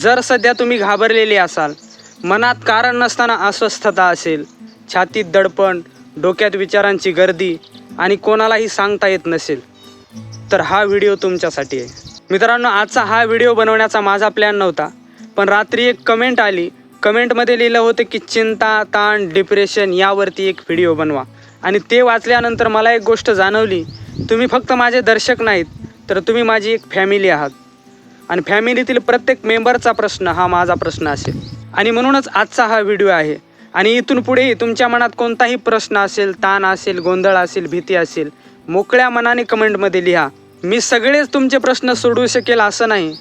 जर सध्या तुम्ही घाबरलेले असाल मनात कारण नसताना अस्वस्थता असेल छातीत दडपण डोक्यात विचारांची गर्दी आणि कोणालाही सांगता येत नसेल तर हा व्हिडिओ तुमच्यासाठी आहे. मित्रांनो आजचा हा व्हिडिओ बनवण्याचा माझा प्लॅन नव्हता पण रात्री एक कमेंट आली. कमेंटमध्ये लिहिलं होतं की चिंता ताण डिप्रेशन यावरती एक व्हिडिओ बनवा. आणि ते वाचल्यानंतर मला एक गोष्ट जाणवली. तुम्ही फक्त माझे दर्शक नाहीत तर तुम्ही माझी एक फॅमिली आहात. आणि फॅमिलीतील प्रत्येक मेंबरचा प्रश्न हा माझा प्रश्न असेल. आणि म्हणूनच आजचा हा व्हिडिओ आहे. आणि इथून पुढेही तुमच्या मनात कोणताही प्रश्न असेल ताण असेल गोंधळ असेल भीती असेल मोकळ्या मनाने कमेंटमध्ये लिहा. मी सगळेच तुमचे प्रश्न सोडवू शकेल असं नाही.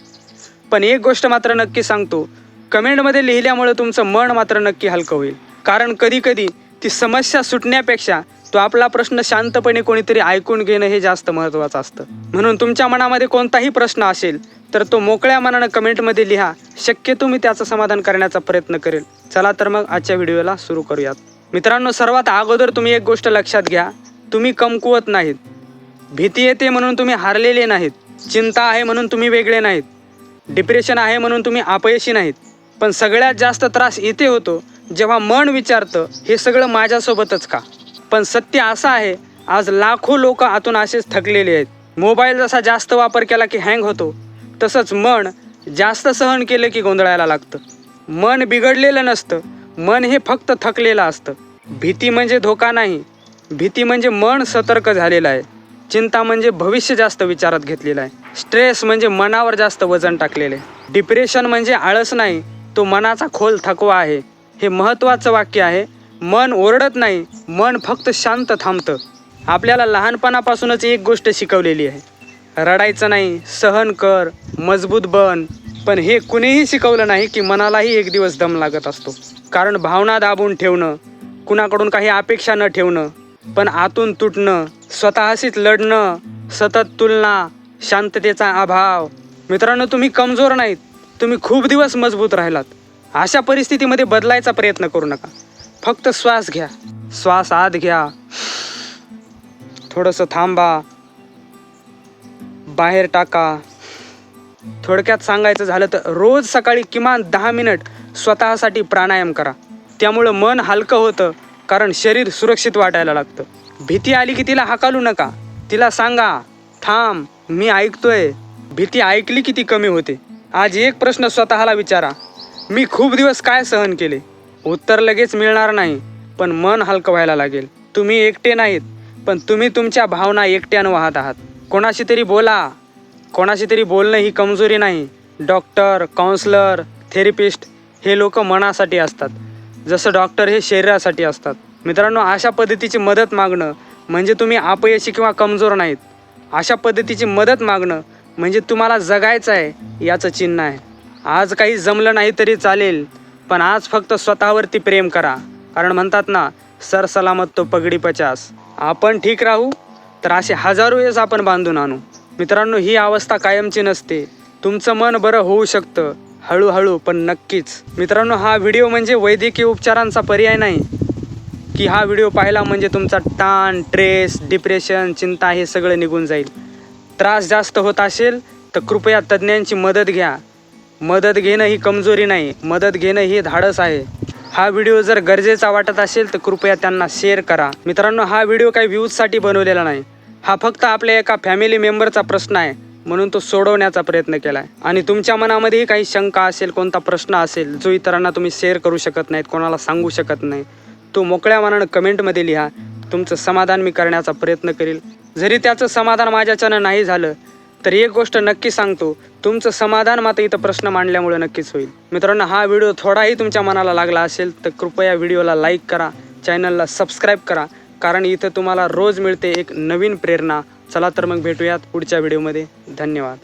पण एक गोष्ट मात्र नक्की सांगतो. कमेंटमध्ये लिहिल्यामुळे तुमचं मन मात्र नक्की हलकं होईल. कारण कधीकधी ती समस्या सुटण्यापेक्षा तो आपला प्रश्न शांतपणे कोणीतरी ऐकून घेणं हे जास्त महत्त्वाचं असतं. म्हणून तुमच्या मनामध्ये कोणताही प्रश्न असेल तर तो मोकळ्या मनानं कमेंटमध्ये लिहा. शक्यतो मी त्याचं समाधान करण्याचा प्रयत्न करेल. चला तर मग आजच्या व्हिडिओला सुरू करूयात. मित्रांनो सर्वात अगोदर तुम्ही एक गोष्ट लक्षात घ्या. तुम्ही कमकुवत नाहीत. भीती येते म्हणून तुम्ही हारलेले नाहीत. चिंता आहे म्हणून तुम्ही वेगळे नाहीत. डिप्रेशन आहे म्हणून तुम्ही अपयशी नाहीत. पण सगळ्यात जास्त त्रास इथे होतो जेव्हा मन विचारतं हे सगळं माझ्यासोबतच का? पण सत्य असं आहे आज लाखो लोक आतून असेच थकलेले आहेत. मोबाईल जसा जास्त वापर केला की हँग होतो तसंच मन जास्त सहन केलं की गोंधळायला लागतं. मन बिघडलेलं नसतं. मन हे फक्त थकलेलं असतं. भीती म्हणजे धोका नाही. भीती म्हणजे मन सतर्क झालेलं आहे. चिंता म्हणजे भविष्य जास्त विचारात घेतलेलं आहे. स्ट्रेस म्हणजे मनावर जास्त वजन टाकलेलं आहे. डिप्रेशन म्हणजे आळस नाही. तो मनाचा खोल थकवा आहे. हे महत्त्वाचं वाक्य आहे. मन ओरडत नाही. मन फक्त शांत थांबतं. आपल्याला लहानपणापासूनच एक गोष्ट शिकवलेली आहे. रडायचं नाही सहन कर मजबूत बन. पण हे कुणीही शिकवलं नाही की मनालाही एक दिवस दम लागत असतो. कारण भावना दाबून ठेवणं कुणाकडून काही अपेक्षा न ठेवणं पण आतून तुटणं स्वतःशीच लढणं सतत तुलना शांततेचा अभाव. मित्रांनो तुम्ही कमजोर नाहीत. तुम्ही खूप दिवस मजबूत राहिलात. अशा परिस्थितीमध्ये बदलायचा प्रयत्न करू नका. फक्त श्वास घ्या. श्वास आत घ्या. थोडंसं थांबा. बाहेर टाका. थोडक्यात सांगायचं झालं तर रोज सकाळी किमान दहा मिनिट स्वतःसाठी प्राणायाम करा. त्यामुळं मन हलकं होतं कारण शरीर सुरक्षित वाटायला लागतं. भीती आली की तिला हाकालू नका. तिला सांगा थांब मी ऐकतोय. भीती ऐकली की ती कमी होते. आज एक प्रश्न स्वतःला विचारा. मी खूप दिवस काय सहन केले? उत्तर लगेच मिळणार नाही पण मन हलकं व्हायला लागेल. तुम्ही एकटे नाहीत पण तुम्ही तुमच्या भावना एकट्यानं वाहत आहात. कोणाशी तरी बोला. कोणाशी तरी बोलणं ही कमजोरी नाही. डॉक्टर काउन्सलर थेरपिस्ट हे लोक मनासाठी असतात. जसं डॉक्टर हे शरीरासाठी असतात. मित्रांनो अशा पद्धतीची मदत मागणं म्हणजे तुम्ही अपयशी किंवा कमजोर नाहीत. अशा पद्धतीची मदत मागणं म्हणजे तुम्हाला जगायचं आहे याचं चिन्ह आहे. आज काही जमलं नाही तरी चालेल पण आज फक्त स्वतःवरती प्रेम करा. कारण म्हणतात ना सर सलामत तो पगडी पचास. आपण ठीक राहू? तर असे हजारो वेळेस आपण बांधून आणू. मित्रांनो ही अवस्था कायमची नसते. तुमचं मन बरं होऊ शकतं. हळूहळू पण नक्कीच. मित्रांनो हा व्हिडिओ म्हणजे वैद्यकीय उपचारांचा पर्याय नाही. की हा व्हिडिओ पाहिला म्हणजे तुमचा ताण ट्रेस डिप्रेशन चिंता हे सगळं निघून जाईल. त्रास जास्त होत असेल तर कृपया तज्ज्ञांची मदत घ्या. मदत घेणं ही कमजोरी नाही. मदत घेणं ही धाडस आहे. हा व्हिडिओ जर गरजेचा वाटत असेल तर कृपया त्यांना शेअर करा. मित्रांनो हा व्हिडिओ काही व्ह्यूजसाठी बनवलेला नाही. हा फक्त आपल्या एका फॅमिली मेंबरचा प्रश्न आहे म्हणून तो सोडवण्याचा प्रयत्न केला आहे आणि तुमच्या मनामध्येही काही शंका असेल कोणता प्रश्न असेल जो इतरांना तुम्ही शेअर करू शकत नाहीत कोणाला सांगू शकत नाही तो मोकळ्या मनानं कमेंटमध्ये लिहा. तुमचं समाधान मी करण्याचा प्रयत्न करेल. जरी त्याचं समाधान माझ्याच्यानं नाही झालं तर एक गोष्ट नक्की सांगतो तुमचं समाधान मात्र इथं प्रश्न मांडल्यामुळे नक्कीच होईल. मित्रांनो हा व्हिडिओ थोडाही तुमच्या मनाला लागला असेल तर कृपया व्हिडिओला लाईक करा चॅनलला सबस्क्राईब करा कारण इथं तुम्हाला रोज मिळते एक नवीन प्रेरणा. चला तर मग भेटूयात पुढच्या व्हिडिओमध्ये. धन्यवाद.